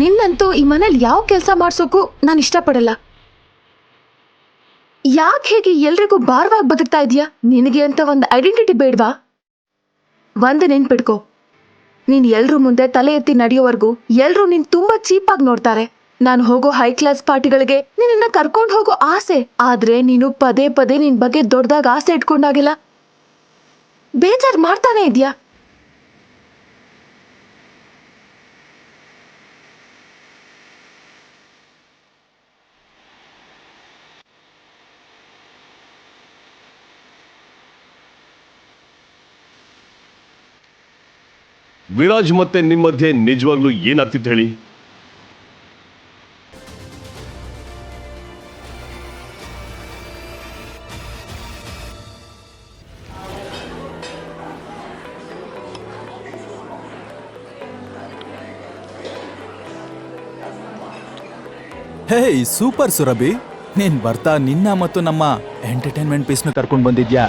ನಿನ್ನಂತೂ ಈ ಮನೇಲಿ ಯಾವ ಕೆಲಸ ಮಾಡ್ಸೋಕು ನಾನು ಇಷ್ಟಪಡಲ್ಲ. ಯಾಕೆ ಹೇಗೆ ಎಲ್ರಿಗೂ ಭಾರವಾಗಿ ಬದುಕ್ತಾ ಇದೀಯಾ ನಿನಗೆ ಅಂತ ಒಂದು ಐಡೆಂಟಿಟಿ ಬೇಡ್ವಾ? ಒಂದು ನೆನ್ಪಿಡ್ಕೋ ನೀನು ಎಲ್ರ ಮುಂದೆ ತಲೆ ಎತ್ತಿ ನಡೆಯೋವರೆಗೂ ಎಲ್ರೂ ನೀನ್ ತುಂಬಾ ಚೀಪಾಗಿ ನೋಡ್ತಾರೆ. ನಾನು ಹೋಗೋ ಹೈ ಕ್ಲಾಸ್ ಪಾರ್ಟಿಗಳಿಗೆ ನಿನ್ನ ಕರ್ಕೊಂಡು ಹೋಗೋ ಆಸೆ. ಆದ್ರೆ ನೀನು ಪದೇ ಪದೇ ನಿನ್ ಬಗ್ಗೆ ದೊಡ್ಡದಾಗ ಆಸೆ ಇಟ್ಕೊಂಡಾಗಿಲ್ಲ ಬೇಜಾರ್ ಮಾಡ್ತಾನೆ ಇದ್ಯಾ ವಿರಾಜ್ ಮತ್ತೆ ನಿಮ್ಮ ಮಧ್ಯೆ ನಿಜವಾಗ್ಲೂ ಏನಾಗ್ತಿತ್ತು ಹೇಳಿ? Hey super Surabhi. ನೀನ್ ಬರ್ತಾ ನಿನ್ನ ಮತ್ತು ನಮ್ಮ ಎಂಟರ್ಟೈನ್ಮೆಂಟ್ ಪೀಸ್ನ ಕರ್ಕೊಂಡು ಬಂದಿದ್ಯಾ?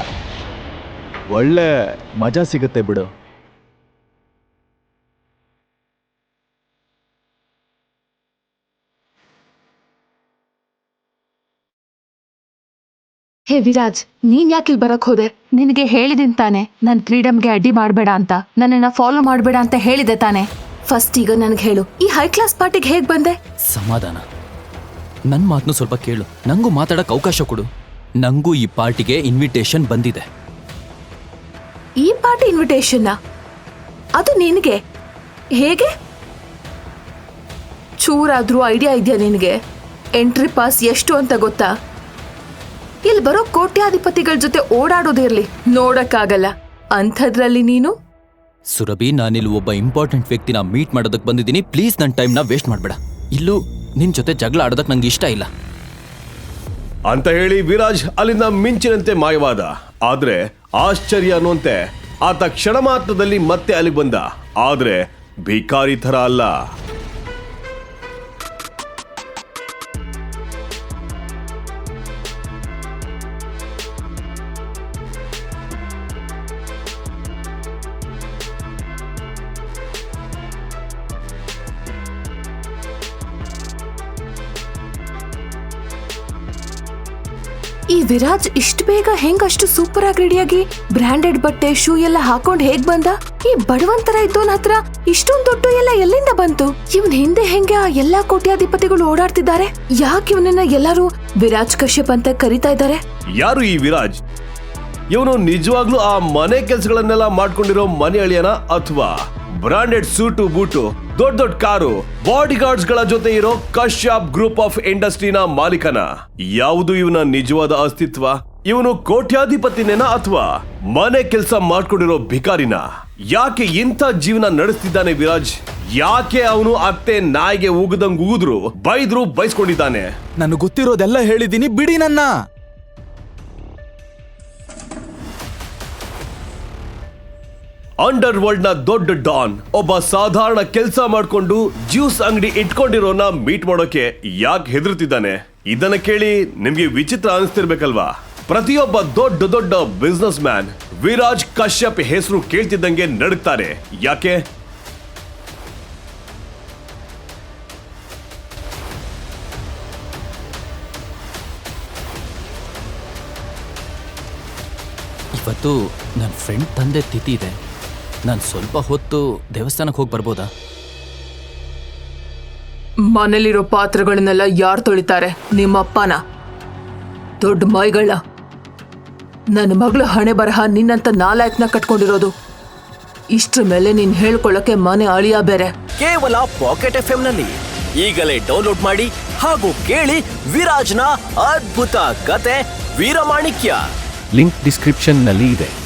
ಒಳ್ಳೆ ಮಜಾ ಸಿಗುತ್ತೆ ಬಿಡು. ಹೇ ವಿರಾಜ್ ನೀನ್ ಯಾಕೆ ಇಲ್ಲಿ ಬರಕ್ ಹೋದೆ? ನಿನಗೆ ಹೇಳಿದಿನ್ ತಾನೆ ನನ್ ಫ್ರೀಡಮ್ಗೆ ಅಡ್ಡಿ ಮಾಡಬೇಡ ಅಂತ. ನನ್ನನ್ನ ಫಾಲೋ ಮಾಡಬೇಡ ಅಂತ ಹೇಳಿದೆ ತಾನೆ. ಫಸ್ಟ್ ಈಗ ನನ್ಗೆ ಹೇಳು ಈ ಹೈ ಕ್ಲಾಸ್ ಪಾರ್ಟಿಗೆ ಹೇಗ್ ಬಂದೆ? ಸಮಾಧಾನ. ನನ್ನ ಮಾತನ್ನು ಸ್ವಲ್ಪ ಕೇಳು. ನಂಗೂ ಮಾತಾಡಕ್ ಅವಕಾಶ ಕೊಡು. ನಂಗೂ ಈ ಪಾರ್ಟಿಗೆ ಇನ್ವಿಟೇಷನ್ ಬಂದಿದೆ. ಈ ಪಾರ್ಟಿ ಇನ್ವಿಟೇಷನ್ ಅದು ನಿನಗೆ? ಹೇಗೆ? ಚೂರಾದ್ರೂ ಐಡಿಯಾ ಇದೆಯಾ ನಿನಗೆ? ಎಂಟ್ರಿ ಪಾಸ್ ಎಷ್ಟು ಅಂತ ಗೊತ್ತಾ? ಇಲ್ಲಿ ಬರೋ ಕೋಟ್ಯಾಧಿಪತಿಗಳ ಜೊತೆ ಓಡಾಡೋದಿರ್ಲಿ ನೋಡಕ್ಕಾಗಲ್ಲ. ಅಂಥದ್ರಲ್ಲಿ ನೀನು? ಸುರಭಿ ನಾನಿಲ್ಲಿ ಒಬ್ಬ ಇಂಪಾರ್ಟೆಂಟ್ ವ್ಯಕ್ತಿನ ಮೀಟ್ ಮಾಡೋದಕ್ಕೆ ಬಂದಿದ್ದೀನಿ. ಪ್ಲೀಸ್ ನನ್ನ ಟೈಮ್ನ ವೇಸ್ಟ್ ಮಾಡಬೇಡ. ಇಲ್ಲೂ ನಿನ್ ಜೊತೆ ಜಗಳ ಆಡೋದಕ್ಕೆ ನಂಗೆ ಇಷ್ಟ ಇಲ್ಲ. ಅಂತ ಹೇಳಿ ವಿರಾಜ್ ಅಲ್ಲಿಂದ ಮಿಂಚಿನಂತೆ ಮಾಯವಾದ. ಆದ್ರೆ ಆಶ್ಚರ್ಯ ಅನ್ನುವಂತೆ ಆತ ಕ್ಷಣ ಮಾತ್ರದಲ್ಲಿ ಮತ್ತೆ ಅಲ್ಲಿಗೆ ಬಂದ. ಆದ್ರೆ ಭಿಕಾರಿ ತರ ಅಲ್ಲ. ಈ ವಿರಾಜ್ ಇಷ್ಟು ಬೇಗ ಹೆಂಗ್ ಅಷ್ಟು ಸೂಪರ್ ಆಗಿ ರೆಡಿಯಾಗಿ ಬ್ರಾಂಡೆಡ್ ಬಟ್ಟೆ ಶೂ ಎಲ್ಲ ಹಾಕೊಂಡ್ ಹೇಗ್ ಬಂದ? ಈ ಬಡವಂತರ ಇದ್ದೋನ್ ಹತ್ರ ಇಷ್ಟೊಂದ್ ದೊಡ್ಡ ಎಲ್ಲ ಎಲ್ಲಿಂದ ಬಂತು? ಇವನ್ ಹಿಂದೆ ಹೆಂಗೆ ಆ ಎಲ್ಲಾ ಕೋಟ್ಯಾಧಿಪತಿಗಳು ಓಡಾಡ್ತಿದ್ದಾರೆ? ಯಾಕೆ ಇವನನ್ನ ಎಲ್ಲರೂ ವಿರಾಜ್ ಕಶ್ಯಪ್ ಅಂತ ಕರಿತಾ ಇದ್ದಾರೆ? ಯಾರು ಈ ವಿರಾಜ್? ಇವನು ನಿಜವಾಗ್ಲೂ ಆ ಮನೆ ಕೆಲಸಗಳನ್ನೆಲ್ಲ ಮಾಡ್ಕೊಂಡಿರೋ ಮನೆ ಅಳಿಯನ ಅಥವಾ ಬ್ರಾಂಡೆಡ್ ಸೂಟು, ಬೂಟು, ದೊಡ್ಡ ದೊಡ್ಡ ಕಾರು ಬಾಡಿ ಗಾರ್ಡ್ಸ್ಗಳ ಜೊತೆ ಇರೋ ಕಶ್ಯಾಪ್ ಗ್ರೂಪ್ ಆಫ್ ಇಂಡಸ್ಟ್ರಿನ ಮಾಲೀಕನ? ಯಾವುದು ಇವನ ನಿಜವಾದ ಅಸ್ತಿತ್ವ? ಇವನು ಕೋಟ್ಯಾಧಿಪತಿನೇನ ಅಥವಾ ಮನೆ ಕೆಲಸ ಮಾಡ್ಕೊಂಡಿರೋ ಭಿಕಾರಿನ? ಯಾಕೆ ಇಂಥ ಜೀವನ ನಡೆಸ್ತಿದ್ದಾನೆ ವಿರಾಜ್? ಯಾಕೆ ಅವನು ಅತ್ತೆ ನಾಯಿಗೆ ಉಗದಂಗ್ ಉಗಿದ್ರು, ಬೈದ್ರು, ಬೈಸ್ಕೊಂಡಿದ್ದಾನೆ? ನನಗೆ ಗೊತ್ತಿರೋದೆಲ್ಲ ಹೇಳಿದೀನಿ ಬಿಡಿ ನನ್ನ! ಅಂಡರ್ ವರ್ಲ್ಡ್ನ ದೊಡ್ಡ ಡಾನ್. ಒಬ್ಬ ಸಾಧಾರಣ ಕೆಲಸ ಮಾಡ್ಕೊಂಡು ಜ್ಯೂಸ್ ಅಂಗಡಿ ಇಟ್ಕೊಂಡಿರೋನ ಮೀಟ್ ಮಾಡೋಕೆ ಯಾಕೆ ಹೆದರ್ತಿದ್ದಾನೆ ಇದನ್ನ ಕೇಳಿ ನಿಮ್ಗೆ ವಿಚಿತ್ರ ಅನಿಸ್ತಿರ್ಬೇಕಲ್ವಾ? ಪ್ರತಿಯೊಬ್ಬ ದೊಡ್ಡ ದೊಡ್ಡ ಬಿಸ್ನೆಸ್ ಮ್ಯಾನ್ ವಿರಾಜ್ ಕಶ್ಯಪ್ ಹೆಸರು ಕೇಳ್ತಿದ್ದಂಗೆ ನಡುಕ್ತಾರೆ ಯಾಕೆ? ಇವತ್ತು ನನ್ನ ಫ್ರೆಂಡ್ ತಂದೆ ತಿಥಿ ಇದೆ. ನಾನು ಸ್ವಲ್ಪ ಹೊತ್ತು ದೇವಸ್ಥಾನಕ್ಕೆ ಹೋಗಿ ಬರ್ಬೋದಾ? ಮನೇಲಿರೋ ಪಾತ್ರಗಳನ್ನೆಲ್ಲ ಯಾರು ತೊಳಿತಾರೆ? ನಿಮ್ಮಪ್ಪನ ದೊಡ್ಡ ಮೈಗಳ? ನನ್ನ ಮಗಳ ಹಣೆ ಬರಹ ನಿನ್ನಂತ ನಾಲಾಯಕ್ನ ಕಟ್ಕೊಂಡಿರೋದು. ಇಷ್ಟ್ರ ಮೇಲೆ ನೀನ್ ಹೇಳ್ಕೊಳ್ಳಕ್ಕೆ ಮನೆ ಅಳಿಯ ಬೇರೆ. ಕೇವಲ ಪಾಕೆಟ್ ಎಫ್ನಲ್ಲಿ ಈಗಲೇ ಡೌನ್ಲೋಡ್ ಮಾಡಿ ಹಾಗೂ ಕೇಳಿ ವಿರಾಜ್ನ ಅದ್ಭುತ ಕತೆ ವೀರಮಾಣಿಕ್ಯ. ಲಿಂಕ್ ಡಿಸ್ಕ್ರಿಪ್ಷನ್ನಲ್ಲಿ ಇದೆ.